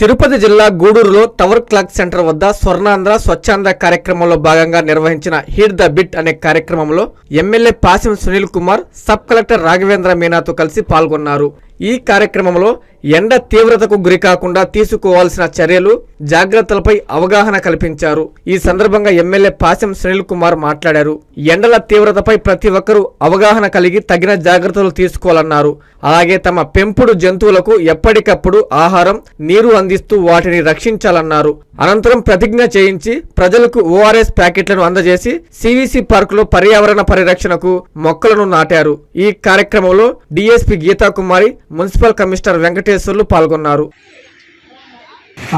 తిరుపతి జిల్లా గూడూరులో tower clock centre వద్ద స్వర్ణాంధ్ర స్వచ్ఛాంధ్ర కార్యక్రమంలో భాగంగా నిర్వహించిన హీట్ ద బిట్ అనే కార్యక్రమంలో MLA Pasim Sunil Kumar sub collector Raghavendra మీనాతో కలిసి పాల్గొన్నారు. ఈ కార్యక్రమంలో ఎండ తీవ్రతకు గురికాకుండా తీసుకోవాల్సిన చర్యలు జాగ్రత్తలపై అవగాహన కల్పించారు. ఈ సందర్భంగా ఎమ్మెల్యే పాశం సునీల్ కుమార్ మాట్లాడారు. ఎండల తీవ్రతపై ప్రతి ఒక్కరూ అవగాహన కలిగి తగిన జాగ్రత్తలు తీసుకోవాలన్నారు. అలాగే తమ పెంపుడు జంతువులకు ఎప్పటికప్పుడు ఆహారం నీరు అందిస్తూ వాటిని రక్షించాలన్నారు. అనంతరం ప్రతిజ్ఞ చేయించి ప్రజలకు ఓఆర్ఎస్ ప్యాకెట్లను అందజేసి సివిసి పార్కులో పర్యావరణ పరిరక్షణకు మొక్కలను నాటారు. ఈ కార్యక్రమంలో DSP Geethakumari municipal commissioner Venkateswarlu పాల్గొన్నారు.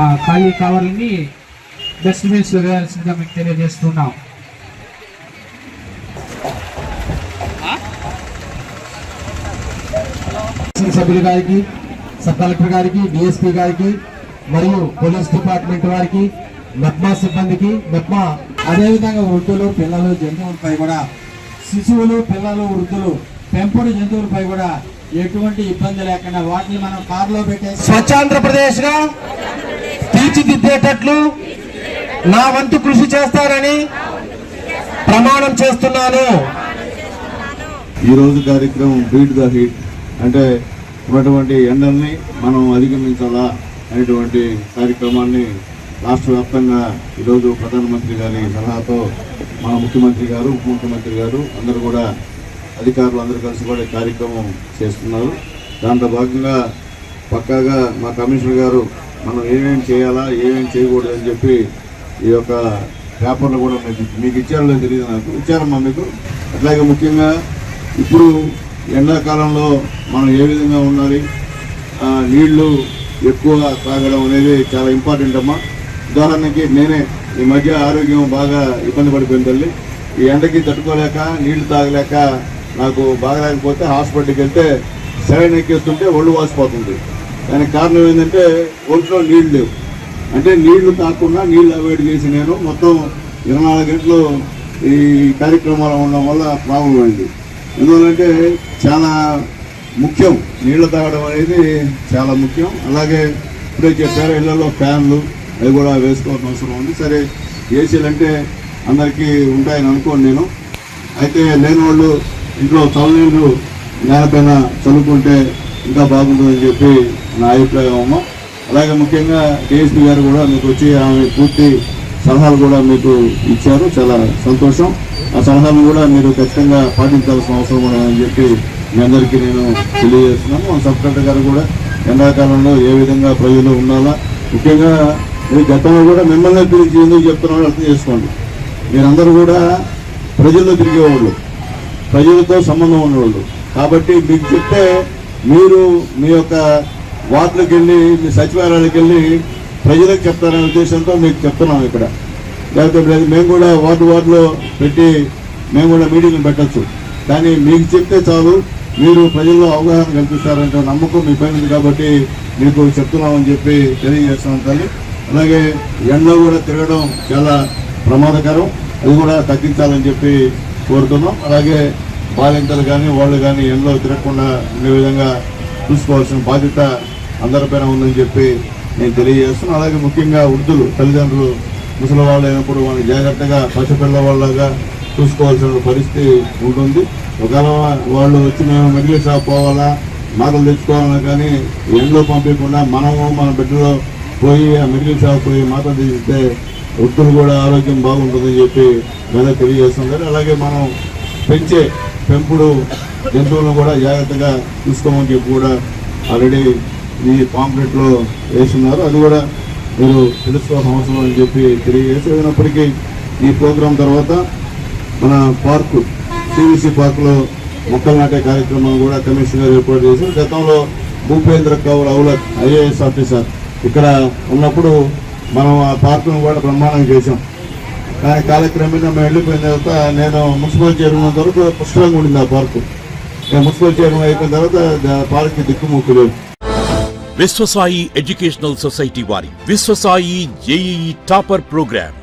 ఆ ఖాళీ కవర్లని డస్ట్బిన్స్ వేయాల్సిందిగా మీకు తెలియజేస్తున్నాం. సభ్యులు గారికి సబ్ కలెక్టర్ గారికి డిఎస్పీ గారికి మరియు పోలీస్ డిపార్ట్మెంట్ వారికి మెప్మా సిబ్బందికి మెప్మా అదేవిధంగా వృద్ధులు పిల్లలు జంతువులపై కూడా శిశువులు పిల్లలు వృద్ధులు పెంపుడు జంతువులపై కూడా ఎటువంటి ఇబ్బంది లేకుండా వాటిని మనం కారులో పెట్టేసి స్వచ్ఛాంధ్రప్రదేశ్గా తీర్చిదిద్దేటట్లు నా వంతు కృషి చేస్తారని ప్రమాణం చేస్తున్నాను. ఈ రోజు కార్యక్రమం బీట్ ద హీట్. అంటే ఉన్నటువంటి ఎండల్ని మనం అధిగమించాలా అనేటువంటి కార్యక్రమాన్ని రాష్ట్ర వ్యాప్తంగా ఈరోజు ప్రధానమంత్రి గారి సలహాతో మన ముఖ్యమంత్రి గారు ఉప ముఖ్యమంత్రి గారు అందరూ కూడా అధికారులు అందరూ కలిసి కూడా కార్యక్రమం చేస్తున్నారు. దాంట్లో భాగంగా పక్కాగా మా కమిషనర్ గారు మనం ఏమేమి చేయాలా ఏమేమి చేయకూడదు అని చెప్పి ఈ యొక్క పేపర్లు కూడా మీకు మీకు ఇచ్చారో తెలియదు నాకు. ఇచ్చారమ్మా మీకు. అట్లాగే ముఖ్యంగా ఇప్పుడు ఎండాకాలంలో మనం ఏ విధంగా ఉండాలి? నీళ్ళు ఎక్కువ తాగడం అనేది చాలా ఇంపార్టెంట్ అమ్మా. ఉదాహరణకి నేనే ఈ మధ్య ఆరోగ్యం బాగా ఇబ్బంది పడిపోయింది తల్లి. ఈ ఎండకి తట్టుకోలేక నీళ్ళు తాగలేక నాకు బాగలేకపోతే హాస్పిటల్కి వెళ్తే సెలైన్ ఎక్కేస్తుంటే ఒళ్ళు వాసిపోతుంది. దానికి కారణం ఏంటంటే ఒంట్లో నీళ్ళు లేవు. అంటే నీళ్ళు కాకుండా నీళ్ళు అవాయిడ్ చేసి నేను మొత్తం ఇరవై నాలుగు గంటలు ఈ కార్యక్రమాలు ఉండడం వల్ల ప్రాబ్లం అయింది. ఎందువల్లంటే చాలా ముఖ్యం. నీళ్ళు తాగడం అనేది చాలా ముఖ్యం. అలాగే ఇప్పుడే చెప్పారు ఇళ్ళలో ఫ్యాన్లు అవి కూడా వేసుకోవాల్సిన అవసరం ఉంది. సరే ఏసీలు అంటే అందరికీ ఉంటాయని అనుకోను నేను. అయితే లేని వాళ్ళు ఇంట్లో చల్లనీళ్ళు నేలపైన చల్లుకుంటే ఇంకా బాగుంటుందని చెప్పి నా అభిప్రాయం అమ్మ. అలాగే ముఖ్యంగా కేఎస్పి గారు కూడా మీకు వచ్చి ఆమె పూర్తి సలహాలు కూడా మీకు ఇచ్చారు. చాలా సంతోషం. ఆ సలహాను కూడా మీరు ఖచ్చితంగా పాటించాల్సిన అవసరం కూడా అని చెప్పి మీ అందరికీ నేను తెలియజేస్తున్నాను. సబ్ కలెక్టర్ గారు కూడా ఎండాకాలంలో ఏ విధంగా ప్రజలు ఉండాలా ముఖ్యంగా మీరు గతంలో కూడా మిమ్మల్ని పిలిచి ఎందుకు చెప్తున్నారో అర్థం చేసుకోండి. మీరందరూ కూడా ప్రజల్లో తిరిగేవాళ్ళు. ప్రజలతో సంబంధం ఉన్నవాళ్ళు. కాబట్టి మీకు చెప్తే మీరు మీ యొక్క వార్డులకు వెళ్ళి మీ సచివాలయాలకు వెళ్ళి ప్రజలకు చెప్తారనే ఉద్దేశంతో మీకు చెప్తున్నాం ఇక్కడ. లేకపోతే మేము కూడా వార్డు వార్డులో పెట్టి మేము కూడా మీటింగ్లు పెట్టచ్చు. కానీ మీకు చెప్తే చాలు మీరు ప్రజల్లో అవగాహన కల్పిస్తారంటే నమ్మకం మీ పైన ఉంది కాబట్టి మీకు చెప్తున్నామని చెప్పి తెలియజేస్తున్నాం తల్లి. అలాగే ఎండలో కూడా తిరగడం చాలా ప్రమాదకరం. అది కూడా తగ్గించాలని చెప్పి కోరుతున్నాం. అలాగే బాలింతలు కానీ వాళ్ళు కానీ ఎండలో తిరగకుండా ఉండే విధంగా చూసుకోవాల్సిన బాధ్యత అందరిపైన ఉందని చెప్పి నేను తెలియజేస్తున్నాను. అలాగే ముఖ్యంగా వృద్ధులు తల్లిదండ్రులు ముసలి వాళ్ళు అయినప్పుడు వాళ్ళని జాగ్రత్తగా పసిపిల్లవాళ్ళగా చూసుకోవాల్సిన పరిస్థితి ఉంటుంది. ఒకవేళ వాళ్ళు వచ్చి మేము మెడికల్ షాప్ పోవాలా మాటలు తెచ్చుకోవాలన్నా కానీ ఎండలో పంపించకుండా మనము మన బిడ్డలో పోయి ఆ మెడికల్ షాప్ పోయి మాటలు తీస్తే వృద్ధులు కూడా ఆరోగ్యం బాగుంటుందని చెప్పి మీద తెలియజేస్తున్నారు. అలాగే మనం పెంచే పెంపుడు జంతువులను కూడా జాగ్రత్తగా చూసుకోమని చెప్పి కూడా ఆల్రెడీ ఈ పాంప్లెట్లో వేస్తున్నారు. అది కూడా మీరు తెలుసుకోవాల్సిన అవసరం అని చెప్పి తెలియజేసి అయినప్పటికీ ఈ ప్రోగ్రాం తర్వాత మన పార్కు సివిసి పార్కులో మొక్కలు నాటే కార్యక్రమం కూడా కమిషనర్ ఏర్పాటు చేశారు. గతంలో భూపేంద్ర కౌర్ అవులక్ ఐఏఎస్ ఆఫీసర్ ఇక్కడ ఉన్నప్పుడు మనం ఆ పార్కును కూడా బ్రహ్మాండం చేశాం. కానీ కాలక్రమేణా మేము వెళ్ళిపోయిన తర్వాత నేను మున్సిపల్ చైర్మన్ తర్వాత పుష్కలంగా ఉండింది ఆ పార్కు. మున్సిపల్ చైర్మన్ అయిపోయిన తర్వాత దా- పార్క్కి దిక్కుముక్కు లేదు విశ్వసాయి ఎడ్యుకేషనల్ సొసైటీ వారి Vishwasai JEE topper programme.